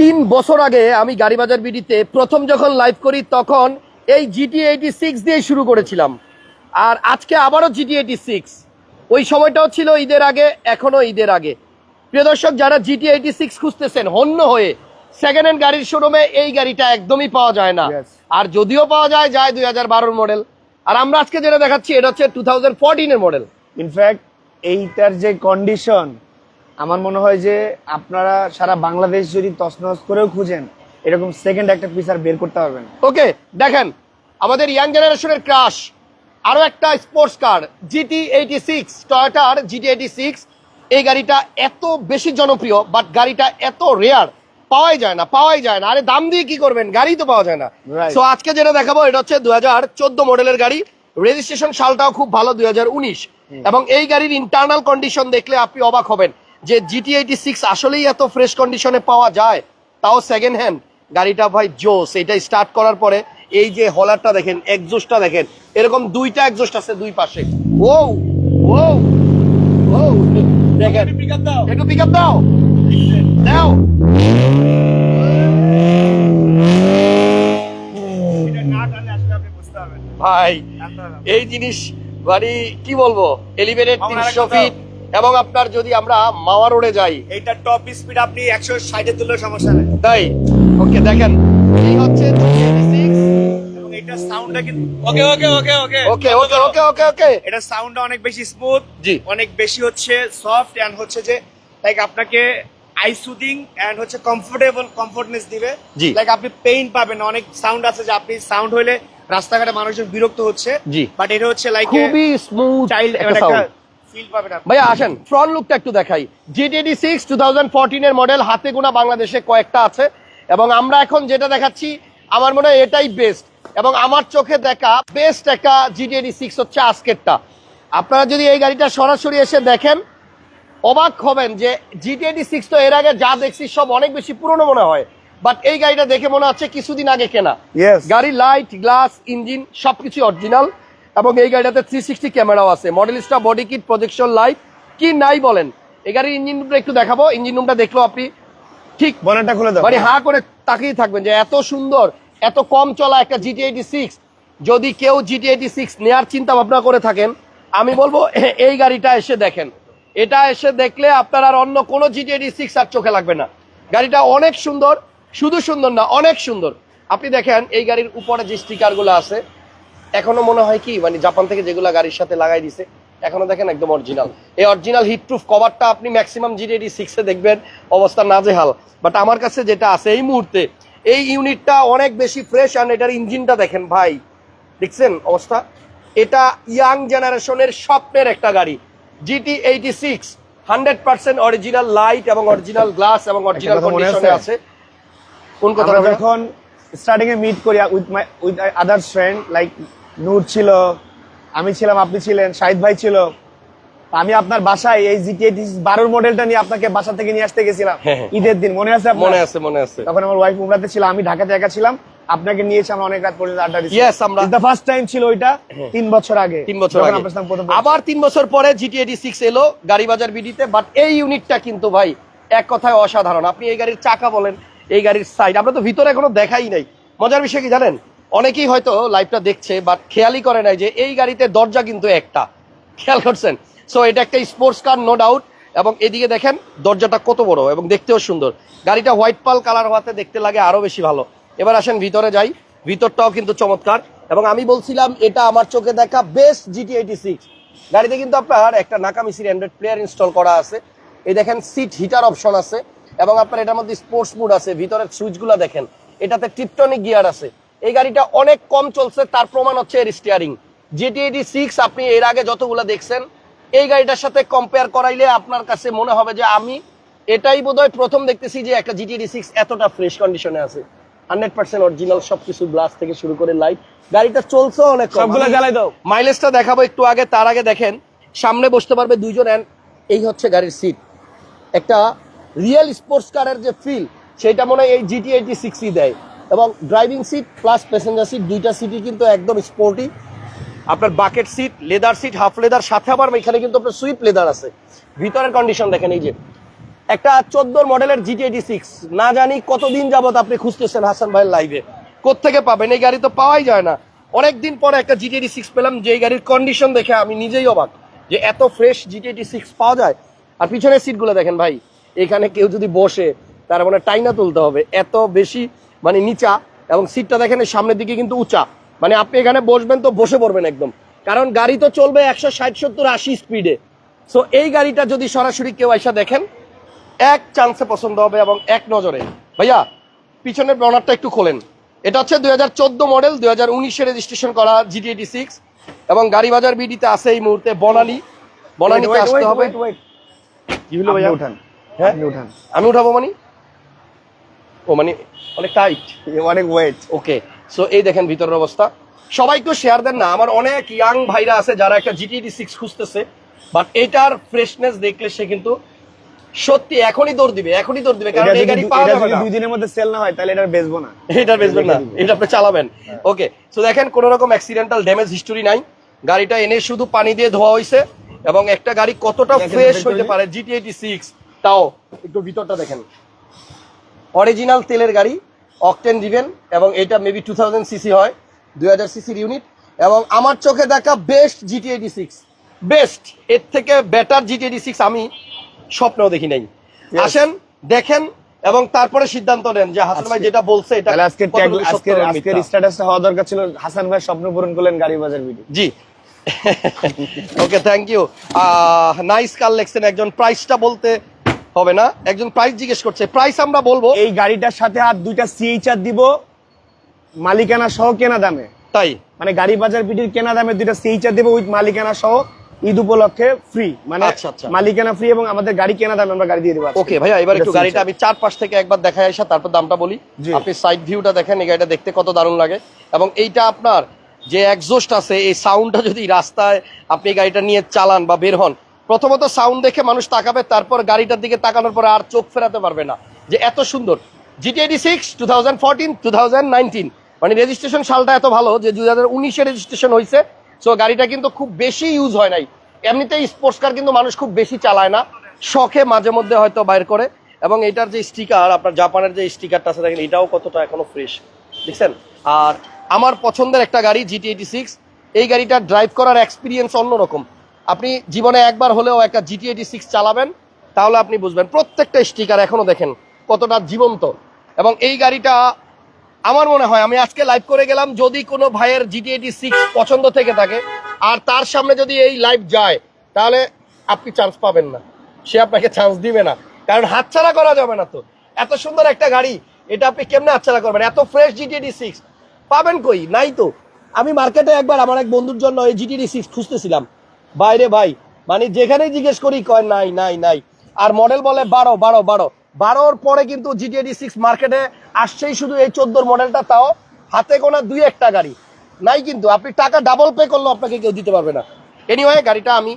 তিন বছর আগে আমি গাড়ি বাজার বিডিতে প্রথম যখন লাইভ করি তখন এই জিটি এইটি সিক্স দিয়ে শুরু করেছিলাম। আর আজকে আবারও জিটি এইটি সিক্স ওই সময়টাও ছিল ঈদের আগে এখনও ঈদের আগে। প্রিয় দর্শক যারা জিটি এইটি সিক্স খুঁজতেছেন হন্য হয়ে সেকেন্ড হ্যান্ড গাড়ির শোরুমে এই গাড়িটা একদমই পাওয়া যায় না. আর যদিও পাওয়া যায় যায় দুই হাজার বারোর মডেল আর আমরা আজকে যেটা দেখাচ্ছি এটা হচ্ছে টু থাউজেন্ড ফোরটিনের মডেল ইনফ্যাক্ট এইটার যে কন্ডিশন আমার মনে হয় যে আপনারা সারা বাংলাদেশ যদি তছনছ করেও খুঁজেন এরকম সেকেন্ড একটা পিস আর বের করতে পারবেন ওকে দেখেন আমাদের ইয়াং জেনারেশনের ক্রাশ আরও একটা sports car GT eighty six টয়োটার GT eighty six এই গাড়িটা এত বেশি জনপ্রিয় বাট গাড়িটা এত রেয়ার পাওয়াই যায় না পাওয়াই যায় না। আরে দাম দিয়ে কি করবেন? গাড়ি তো পাওয়া যায় না। তো আজকে যেটা দেখাবো এটা হচ্ছে দু হাজার চোদ্দ মডেলের গাড়ি। রেজিস্ট্রেশন সালটাও খুব ভালো দুই হাজার উনিশ এবং এই গাড়ির ইন্টারনাল কন্ডিশন দেখলে আপনি অবাক হবেন। যে জিটি এইটি সিক্স আসলেই এত ফ্রেশ কন্ডিশনে পাওয়া যায় তাও সেকেন্ড হ্যান্ড গাড়িটা ভাই জোস এটা স্টার্ট করার পরে এই যে হলারটা দেখেন এক্সজোস্টটা দেখেন এরকম দুইটা একজোস্ট আছে দুই পাশে। ও ও ও দেখেন। একটু পিক আপ দাও। দাও। ভাই এই জিনিস মানে কি বলব? এলিভেটেড তিনশো ফিট এবং আপনার যদি আমরা মাওয়া রোডে যাই এইটা টপ স্পিড আপনি একশো ষাটে তুললেও সমস্যা নেই। তাই? ওকে দেখেন এই হচ্ছে এবং এটা সাউন্ডটা কিন্তু ওকে ওকে ওকে ওকে। ওকে ওকে ওকে ওকে ওকে। এটা সাউন্ডটা অনেক বেশি স্মুথ জি। অনেক বেশি হচ্ছে সফট এন্ড হচ্ছে যে লাইক আপনাকে আই সুদিং এন্ড হচ্ছে কমফোর্টেবল কমফোর্টনেস দিবে। জি। লাইক আপনি পেইন পাবেন অনেক সাউন্ড আছে যে আপনি সাউন্ড হইলে রাস্তাঘাটে মানুষজন বিরক্ত হচ্ছে। জি। বাট এটা হচ্ছে লাইক খুবই স্মুথ চাইল্ড একটা ভাইয়া আসেন ফ্রন্ট লুকটা একটু দেখাই। জিটিডি সিক্স টু থাউজেন্ড ফোরটিনের মডেল হাতে গোনা বাংলাদেশে কয়েকটা আছে। এবং আমরা এখন যেটা দেখাচ্ছি আমার মনে হয় এটাই বেস্ট এবং আমার চোখে দেখা বেস্ট একটা জিটিডি সিক্স হচ্ছে আজকেরটা। আপনারা যদি এই গাড়িটা সরাসরি এসে দেখেন অবাক হবেন যে জিটিএডি সিক্স তো এর আগে যা দেখছি সব অনেক বেশি পুরনো মনে হয়। বাট এই গাড়িটা দেখে মনে হচ্ছে কিছুদিন আগে কেনা. গাড়ি লাইট গ্লাস ইঞ্জিন সবকিছু অরিজিনাল এবং এই গাড়িটাতে থ্রি সিক্সটি ক্যামেরাও আছে। Modellista body kit projection light কি নাই বলেন? এই গাড়ির ইঞ্জিন রুমটা একটু দেখাবো। ইঞ্জিন রুমটা দেখলেও আপনি? ঠিক বনেটটা খুলে দাও। মানে হা করে তাকিয়ে থাকবেন যে এত সুন্দর এত কম চলা একটা জিটি এইটি সিক্স যদি কেউ জিটি এইটি সিক্স নেওয়ার চিন্তা ভাবনা করে থাকেন আমি বলব এই গাড়িটা এসে দেখেন। এটা এসে দেখলে আপনার আর অন্য কোনো জিটি এইটি সিক্স আর চোখে লাগবে না। গাড়িটা অনেক সুন্দর শুধু সুন্দর না অনেক সুন্দর। আপনি দেখেন এই গাড়ির উপরে যে স্টিকারগুলো আছে এখনও মনে হয় কি মানে জাপান থেকে যেগুলো গাড়ির সাথে লাগাই দিছে এখনও দেখেন একদম অরিজিনাল এই অরিজিনাল হিট প্রুফ কভারটা আপনি ম্যাক্সিমাম জিডি সিক্সে দেখবেন অবস্থা নাজেহাল। বাট আমার কাছে যেটা আছে এই মুহূর্তে এই ইউনিটটা অনেক বেশি ফ্রেশ আর এটার ইঞ্জিনটা দেখেন ভাই। দেখছেন অবস্থা? এটা ইয়াং জেনারেশনের স্বপ্নের একটা গাড়ি। GT eighty six hundred percent original light এবং অরিজিনাল গ্লাস এবং অরিজিনাল কন্ডিশনে আছে? কোন কথা এখন স্টার্টিং এ মিট করি with my with others friend like Noor ছিল আমি ছিলাম আপনি ছিলেন শাহিদ ভাই ছিল। আমি আপনার বাসায় এই জিটি বারোর মডেলটা নিয়ে আপনাকে বাসা থেকে নিয়ে আসতে গেছিলাম। হ্যাঁ, হ্যাঁ। ঈদের দিন মনে আছে মনে আছে মনে আছে। তখন আমার ওয়াইফ উমরাতে ছিল আমি ঢাকাতে একা ছিলাম। আপনাকে নিয়েছি আমরা অনেক রাত পর্যন্ত আড্ডা দিচ্ছি Yes, আমরা- দ্য ফার্স্ট টাইম ছিল ওইটা তিন বছর আগে। তিন বছর আগে। আবার তিন বছর পরে জিটি এইটি সিক্স এলো গাড়ি বাজার বিডিতে বাট এই ইউনিটটা কিন্তু ভাই এক কথায় অসাধারণ। আপনি এই গাড়ির চাকা বলেন এই গাড়ির সাইড আমরা তো ভিতরে এখনও দেখাই নাই। মজার বিষয় কি জানেন? অনেকেই হয়তো লাইভটা দেখছে বাট খেয়ালই করে নাই যে এই গাড়িতে দরজা কিন্তু একটা। খেয়াল করছেন? সো এটা একটা স্পোর্টস কার নো ডাউট এবং এদিকে দেখেন, দরজাটা কত বড় এবং দেখতেও সুন্দর। গাড়িটা হোয়াইট পাল কালার হওয়াতে দেখতে লাগে আরও বেশি ভালো। এবার আসেন, ভিতরে যাই। ভিতরটাও কিন্তু চমৎকার। এবং আমি বলছিলাম, এটা আমার চোখে দেখা বেস্ট জিটি এইটি সিক্স গাড়িতে কিন্তু আপনার একটা নাকামিসির অ্যান্ড্রয়েড প্লেয়ার ইনস্টল করা আছে। এই দেখেন সিট হিটার অপশন আছে। এবং আপনার এটার মধ্যে স্পোর্টস মুড আছে। ভিতরের সুইচগুলো দেখেন। এটাতে টিপটনিক গিয়ার আছে। এই গাড়িটা অনেক কম চলছে তার প্রমাণ হচ্ছে এর স্টিয়ারিং জিটি এইটি সিক্স আপনি এর আগে যতগুলো দেখছেন এই গাড়িটার সাথে কম্পেয়ার করাইলে আপনার কাছে মনে হবে যে আমি এটাই বোধহয় প্রথম দেখতেছি যে একটা জিটিডি সিক্স এতটা ফ্রেশ কন্ডিশনে আছে। হান্ড্রেড পার্সেন্ট অরিজিনাল সবকিছু গ্লাস থেকে শুরু করে লাইট গাড়িটা চলছে অনেক। সবগুলো জ্বালাই দাও। মাইলেজটা দেখাবো একটু আগে তার আগে দেখেন সামনে বসতে পারবে দুইজন and এই হচ্ছে গাড়ির সিট একটা রিয়েল স্পোর্টস কারের যে ফিল সেটা মনে হয় এই জিটি এইটি সিক্সই দেয়। এবং driving seat plus passenger seat দুইটা সিটই কিন্তু একদম স্পোর্টি আপনার bucket seat leather seat half leather সাথে আবার এখানে কিন্তু আপনার সুইপ লেদার আছে। ভিতরের কন্ডিশন দেখেন, এই যে। একটা চোদ্দ মডেলের জিটি এইটি সিক্স না জানি কতদিন যাবত আপনি খুঁজতেছেন হাসান ভাইয়ের লাইভে কোত্থেকে পাবেন? এই গাড়ি তো পাওয়াই যায় না। অনেকদিন পরে একটা জিটি এইটি সিক্স পেলাম যে এই গাড়ির কন্ডিশন দেখে আমি নিজেই অবাক যে এত ফ্রেশ জিটি এইটি সিক্স পাওয়া যায়। আর পিছনের সিটগুলো দেখেন ভাই, এখানে কেউ যদি বসে, তার মানে টাইনা তুলতে হবে। এত বেশি মানে নিচা এবং সিটটা দেখেন সামনের দিকে কিন্তু উঁচা। মানে আপনি এখানে বসবেন তো বসে পড়বেন একদম। কারণ গাড়ি তো চলবে একশো ষাট সত্তর আশি স্পিডে সো এই গাড়িটা যদি সরাসরি কেউ এসে দেখেন এক চান্সে পছন্দ হবে এবং এক নজরে। ভাইয়া পিছনের ব্রনারটা একটু খোলেন। এটা হচ্ছে দুই হাজার চোদ্দ মডেল দুই হাজার উনিশে রেজিস্ট্রেশন করা জিটি এইটি সিক্স এবং গাড়ি বাজার বিডিতে আছে এই মুহূর্তে বনানি। বনানিতে আসতে হবে. কি হলো ভাইয়া? উঠান। হ্যাঁ? উঠান। আমি উঠাবো মানে? ও মানে অনেক টাইট অনেক ওয়েট ওকে সো এই দেখেন ভিতরের অবস্থা। সবাই একটু শেয়ার দেন না আমার অনেক ইয়াং ভাইরা আছে যারা একটা জিটিডি সিক্স খুঁজতেছে বাট এটার ফ্রেশনেস দেখলে সে কিন্তু সত্যি এখনই দৌড় দিবে এখনই দৌড় দিবে কারণ এই গাড়ি পাওয়া যাবে না। দুই দিনের মধ্যে সেল না হয় তাহলে এটা বেচবো না। এটা বেচবেন না এটা আপনি চালাবেন। ওকে সো দেখেন কোনো রকম অ্যাক্সিডেন্টাল ড্যামেজ হিস্টোরি নাই। গাড়িটা এনে শুধু পানি দিয়ে ধোয়া হয়েছে এবং একটা গাড়ি কতটা ফ্রেশ হইতে। পারে জিটি এইটি সিক্স তাও একটু ভিতরটা দেখেন। অরিজিনাল তেলের গাড়ি অকটেন দিবেন এবং এটা মেবি টু থাউজেন্ড সিসি হয় দুই হাজার সিসির ইউনিট এবং আমার চোখে দেখা best GT eighty six best এর থেকে বেটার জিটি এইটি সিক্স আমি স্বপ্নেও দেখি নাই. আসেন দেখেন এবং তারপরে সিদ্ধান্ত নেন যে হাসান ভাই যেটা বলছে এটা আজকে আজকের আজকের স্ট্যাটাসটা হওয়া দরকার ছিল হাসান ভাই স্বপ্ন পূরণ করলেন গাড়ি বাজার video G. Okay thank you nice collection একজন প্রাইসটা বলতে হবে না। একজন প্রাইস জিজ্ঞেস করছে প্রাইস আমরা বলব। এই গাড়িটার সাথে আর দুইটা সিএইচআর দিব মালিকানা সহ কেনা দামে। তাই? মানে গাড়ি বাজার ভিডির কেনা দামে দুইটা সিএইচআর দিব উইথ মালিকানা সহ ঈদ উপলক্ষে ফ্রি মানে আচ্ছা, আচ্ছা। মালিকানা ফ্রি এবং আমাদের গাড়ি কেনা দামে আমরা গাড়ি দিয়ে দেবো ওকে ভাইয়া এবার একটু গাড়িটা আমি চার পাশ থেকে একবার দেখাই আসা তারপর দামটা বলি। আপনি সাইড ভিউটা দেখেন এই গাড়িটা দেখতে কত দারুণ লাগে। এবং এইটা আপনার যে একজোস্ট আছে এই সাউন্ডটা যদি রাস্তায় আপনি গাড়িটা নিয়ে চালান বা বের হন প্রথমত সাউন্ড দেখে মানুষ তাকাবে, তারপর গাড়িটার দিকে তাকানোর পরে আর চোখ ফেরাতে পারবে না। যে এত সুন্দর। GT eighty six two thousand fourteen two thousand nineteen মানে রেজিস্ট্রেশন সালটা এত ভালো যে দু হাজার উনিশে রেজিস্ট্রেশন হয়েছে সো গাড়িটা কিন্তু খুব বেশি ইউজ হয় নাই। এমনিতেই স্পোর্টস কার কিন্তু মানুষ খুব বেশি চালায় না। শখে মাঝে মধ্যে হয়তো বাইর করে। এবং এটার যে স্টিকার আপনার জাপানের যে স্টিকারটা আছে, দেখেন, এটাও কতটা এখনও ফ্রেশ দেখছেন? আর আমার পছন্দের একটা গাড়ি জিটি এইটি সিক্স এই গাড়িটা ড্রাইভ করার এক্সপিরিয়েন্স অন্যরকম। আপনি জীবনে একবার হলেও একটা জিটি এইটি সিক্স চালাবেন, তাহলে আপনি বুঝবেন প্রত্যেকটা স্টিকার এখনও দেখেন কতটা জীবন্ত। এবং এই গাড়িটা আমার মনে হয়, আমি আজকে লাইভ করে গেলাম, যদি কোনো ভাইয়ের জিটি এইটি সিক্স পছন্দ থেকে থাকে, আর তার সামনে যদি এই লাইভ যায়, তাহলে আপনি চান্স পাবেন না। সে আপনাকে চান্স দিবে না। কারণ হাতছাড়া করা যাবে না তো। এত সুন্দর একটা গাড়ি, এটা আপনি কেমনে হাতছাড়া করবেন? এত ফ্রেশ জিটি এইটি সিক্স পাবেন কই? নাই তো। আমি মার্কেটে একবার আমার এক বন্ধুর জন্য এই জিটিডি সিক্স খুঁজতেছিলাম। বাইরে ভাই মানে যেখানেই জিজ্ঞেস করি কয় নাই নাই নাই। আর মডেল বলে বারো বারো বারো। বারোর পরে কিন্তু জিটিএডি সিক্স মার্কেটে আসছেই শুধু এই চোদ্দোর মডেলটা তাও হাতে গোনা দুই একটা গাড়ি। নাই কিন্তু আপনি টাকা ডাবল পে করলেও আপনাকে কেউ দিতে পারবে না। এনিওয়ে গাড়িটা আমি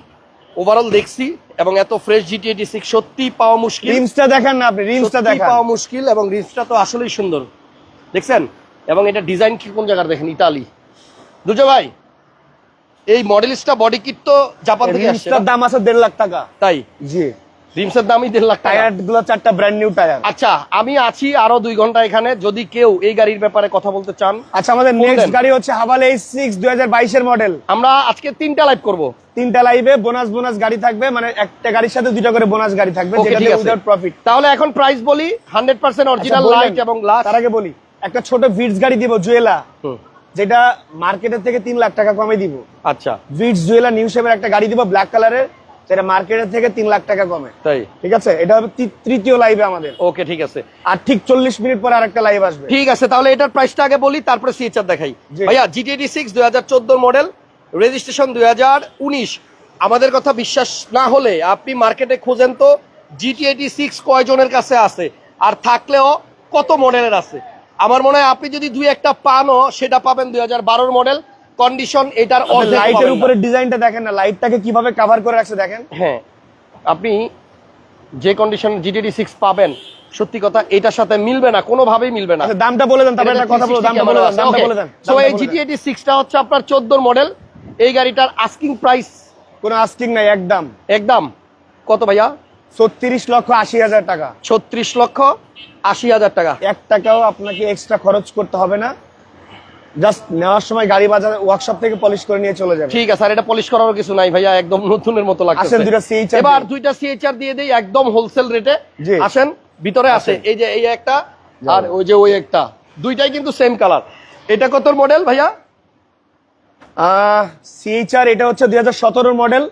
ওভারঅল দেখছি এবং এত ফ্রেশ জিটিএডি সিক্স সত্যি পাওয়া মুশকিল। রিমসটা দেখেন না আপনি রিমসটা দেখান। পাওয়া মুশকিল এবং রিমসটা তো আসলেই সুন্দর। দেখছেন? এবং এটা ডিজাইন কি কোন জায়গার দেখেন? ইতালি। দুজো ভাই এই মডেলিস্টটা বডি কিট তো জাপান থেকে আসছে রিমসটার দাম আছে দেড় লাখ টাকা। তাই? জি। রিমসের দামই দেড় লাখ টাকা। টায়ারগুলো চারটা ব্র্যান্ড নিউ টায়ার আচ্ছা আমি আছি আরও দুই ঘণ্টা এখানে। যদি কেউ এই গাড়ির ব্যাপারে কথা বলতে চান আচ্ছা আমাদের নেক্সট গাড়ি হচ্ছে হাভাল এইচ সিক্স দুই হাজার বাইশের মডেল আমরা আজকে তিনটা লাইভ করব। তিনটা লাইভে বোনাস বোনাস গাড়ি থাকবে। মানে একটা গাড়ির সাথে দুইটা করে বোনাস গাড়ি থাকবে যেটা উইদাউট প্রফিট তাহলে এখন প্রাইস বলি হান্ড্রেড পার্সেন্ট অরিজিনাল লাইট এবং গ্লাস তার আগে বলি একটা ছোট ভিটস গাড়ি দিব জুয়েলা যেটা মার্কেটের থেকে তিন লাখ টাকা কমে দিব। আচ্ছা। ভিটস জুয়েলার নিউ শেপের একটা গাড়ি দিব ব্ল্যাক কালারের যেটা মার্কেটের থেকে তিন লাখ টাকা কমে। তাই? ঠিক আছে? এটা হবে তৃতীয় লাইভে আমাদের। ওকে ঠিক আছে। আর ঠিক চল্লিশ মিনিট পরে আরেকটা লাইভ আসবে। ঠিক আছে তাহলে এটার প্রাইসটা আগে বলি তারপরে সিএচআর দেখাই। জি। ভাইয়া জিটিএডি সিক্স দুই হাজার চোদ্দ মডেল রেজিস্ট্রেশন দুই হাজার উনিশ। আমাদের কথা বিশ্বাস না হলে আপনি মার্কেটে খোঁজেন তো জিটিএডি সিক্স কয়জনের কাছে আছে? আর থাকলেও কত মডেলের আছে? আমার মনে হয় আপনি যদি দুই একটা পানও সেটা পাবেন দুই হাজার মডেল কন্ডিশন এটার লাইটের উপরে ডিজাইনটা দেখেন না লাইটটাকে কীভাবে কভার করে রাখছে দেখেন। হ্যাঁ আপনি যে কন্ডিশন জিটিডি সিক্স পাবেন সত্যি কথা এটার সাথে মিলবে না কোনোভাবেই মিলবে না। আচ্ছা দামটা বলে দেন তারপরে একটা কথা বলো দামটা বলে দেন দামটা বলে দেন সো এই জিটিএটি সিক্সটা হচ্ছে আপনার চোদ্দোর মডেল এই গাড়িটার আস্কিং প্রাইস কোনো আস্কিং নাই একদম। একদম। কত ভাইয়া? ছত্রিশ লক্ষ আশি হাজার টাকা। ছত্রিশ লক্ষ আশি হাজার টাকা। এক টাকাও আপনাকে এক্সট্রা খরচ করতে হবে না। জাস্ট নেওয়ার সময় গাড়ি বাজার ওয়ার্কশপ থেকে পলিশ করে নিয়ে চলে যাবে ঠিক আছে আর এটা পলিশ করারও কিছু নাই ভাইয়া একদম নতুনের মতো লাগছে আসেন দুইটা CHR এবার দুইটা সিএইচআর দিয়ে দেই একদম হোলসেল রেটে। আসেন ভিতরে আছে এই যে এই একটা আর ওই যে ওই একটা। দুইটাই কিন্তু সেম কালার এটা কত মডেল ভাইয়া? সিএইচআর এটা হচ্ছে দুই হাজার মডেল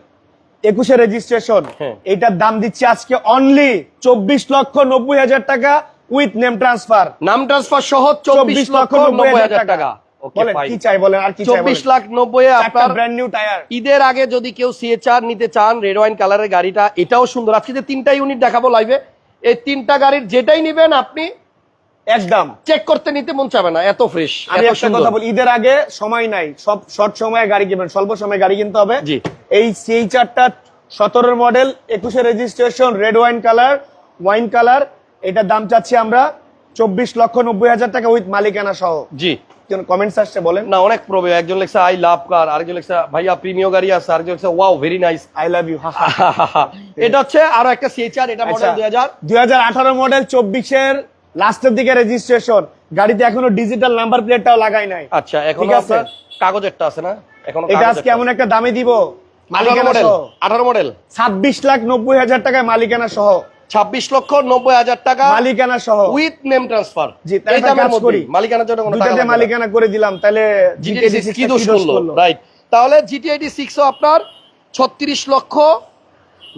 একুশে রেজিস্ট্রেশন হ্যাঁ। এটার দাম দিচ্ছে আজকে অনলি চব্বিশ লক্ষ নব্বই হাজার টাকা। With name transfer. নাম ট্রান্সফার সহ চব্বিশ লক্ষ নব্বই হাজার টাকা। ওকে কি চাই বলেন আর কি চব্বিশ লাখ নব্বই আপনার ব্র্যান্ড নিউ টায়ার ঈদের আগে যদি কেউ সিএচআর নিতে চান রেড ওয়াইন কালারের গাড়িটা এটাও সুন্দর। আজকে যে তিনটা ইউনিট দেখাবো লাইভে এই তিনটা গাড়ির যেটাই নিবেন আপনি একদম। চেক করতে নিতে মন চাবে না এত ফ্রেশ আমি একটা কথা বলি ঈদের আগে সময় নাই সব শর্ট সময়ে গাড়ি কিনবেন স্বল্প সময়ে গাড়ি কিনতে হবে। জি। এই সিএইচআরটা সতেরোর মডেল একুশে registration red wine colour wine colour এটার দাম চাচ্ছি আমরা চব্বিশ লক্ষ নব্বই হাজার টাকা উইথ মালিকানা সহ। জি। কমেন্টস আসছে বলেন? না অনেক প্রবে একজন লেখছে আই লাভ কার আরেকজন লেখছে ভাইয়া প্রিমিয় গাড়ি আছে। আরেকজন লেখছে wow very nice I love you এটা হচ্ছে আরও একটা সিএচআর এটা মডেল দুই হাজার। দুই হাজার আঠারো চব্বিশের লাস্টের দিকে রেজিস্ট্রেশন গাড়িতে এখনও ডিজিটাল নাম্বার প্লেটটাও লাগাই নাই। আচ্ছা এখন আছে। আপনার কাগজেরটা আছে না? এখন এটা আজকে এমন একটা দামে দিব। মালিকানা মডেল সহ। আঠারো মডেল ছাব্বিশ লাখ নব্বই হাজার টাকায় মালিকানা সহ। ছাব্বিশ লক্ষ নব্বই হাজার টাকা মালিকানা সহ। With name transfer. জি, দামের কাজ করি। মালিকানার জন্য কোনো টাকা মালিকানা করে দিলাম তাহলে জিটিআইডি GT86 সিক্স কি দোষ করল? রাইট তাহলে জিটিআইডি সিক্স আপনার ছত্রিশ লক্ষ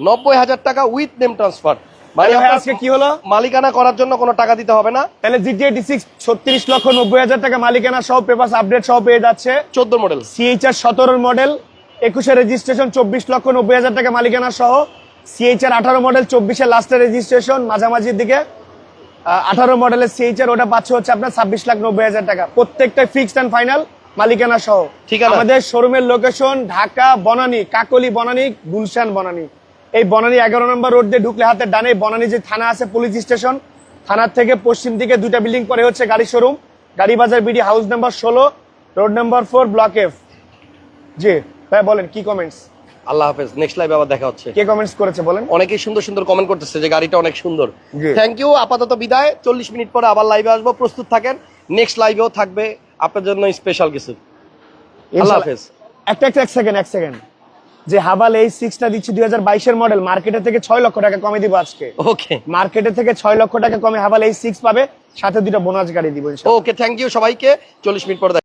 নব্বই হাজার টাকা উইথ নেম ট্রান্সফার। মানে আজকে কি হলো? মালিকানা করার জন্য কোনো টাকা দিতে হবে না। তাহলে জিটি এইটি সিক্স ছত্রিশ লক্ষ নব্বই হাজার টাকা মালিকানা সহ পেপার আপডেট সহ পেয়ে যাচ্ছে। চোদ্দ মডেল সিএইচআর সতেরোর মডেল একুশে রেজিস্ট্রেশন চব্বিশ লক্ষ নব্বই হাজার টাকা মালিকানা সহ। সিএইচআর আঠারো মডেল চব্বিশে লাস্টের রেজিস্ট্রেশন মাঝামাঝির দিকে। আঠারো মডেলের সিএইচআর ওটা পাচ্ছে হচ্ছে আপনার ছাব্বিশ লাখ নব্বই হাজার টাকা। প্রত্যেকটা ফিক্সড অ্যান্ড ফাইনাল মালিকানা সহ। ঠিক আছে। আমাদের শোরুমের লোকেশন ঢাকা বনানী কাকলি বনানী গুলশান বনানী। এই বনানী এগারো নম্বর রোড দিয়ে ঢুকলে হাতের ডানে বনানী যে থানা আছে পুলিশ স্টেশন থানার থেকে পশ্চিম দিকে দুটা বিল্ডিং পরে হচ্ছে গাড়ি শোরুম গাড়ি বাজার বিডি হাউস নাম্বার ষোলো road number four block F জি ভাই বলেন কি কমেন্টস আল্লাহ হাফেজ নেক্সট লাইভে আবার দেখা হচ্ছে। কে কমেন্টস করেছে বলেন? অনেকেই সুন্দর সুন্দর কমেন্ট করতেছে যে গাড়িটা অনেক সুন্দর। থ্যাংক ইউ আপাতত বিদায়। চল্লিশ মিনিট পরে আবার লাইভে আসব প্রস্তুত থাকেন। নেক্সট লাইভেও থাকবে আপনার জন্য স্পেশাল কিছু। আল্লাহ হাফেজ। একটা একটা এক সেকেন্ড এক সেকেন্ড যে হাবাল এই সিক্সটা দিচ্ছি দুই হাজার বাইশের মডেল মার্কেটে থেকে ছয় লক্ষ টাকা কমে দিব আজকে। ওকে মার্কেটে থেকে ছয় লক্ষ টাকা কমে হাবাল এই সিক্স পাবে সাথে দুটো বোনাস গাড়ি দিব। ওকে থ্যাংক ইউ সবাইকে। চল্লিশ মিনিট পরে দেখা-